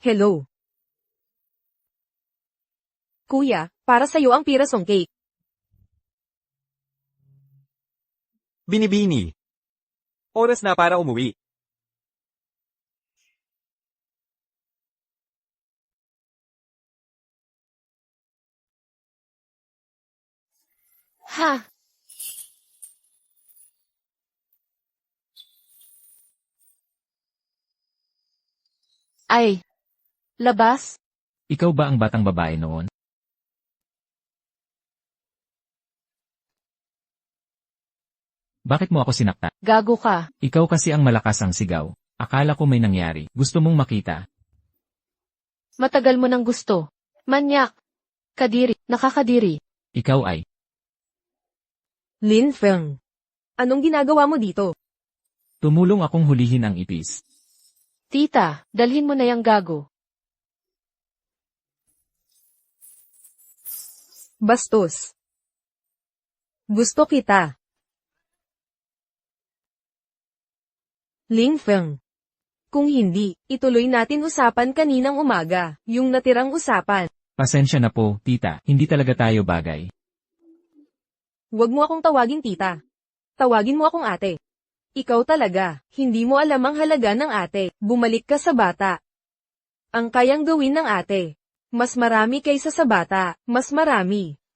Hello. Kuya, para sa'yo ang pirasong cake. Binibini. Oras na para umuwi. Ha? Ay. Labas? Ikaw ba ang batang babae noon? Bakit mo ako sinakta? Gago ka. Ikaw kasi ang malakas ang sigaw. Akala ko may nangyari. Gusto mong makita. Matagal mo nang gusto. Manyak. Kadiri. Nakakadiri. Ikaw ay. Lin Feng. Anong ginagawa mo dito? Tumulong akong hulihin ang ipis. Tita, dalhin mo na yung gago. Bastos. Gusto kita. Ling Feng. Kung hindi, ituloy natin usapan kaninang umaga, yung natirang usapan. Pasensya na po, tita. Hindi talaga tayo bagay. Huwag mo akong tawaging tita. Tawagin mo akong ate. Ikaw talaga, hindi mo alam ang halaga ng ate. Bumalik ka sa bata. Ang kayang gawin ng ate. Mas marami kaysa sa bata, mas marami.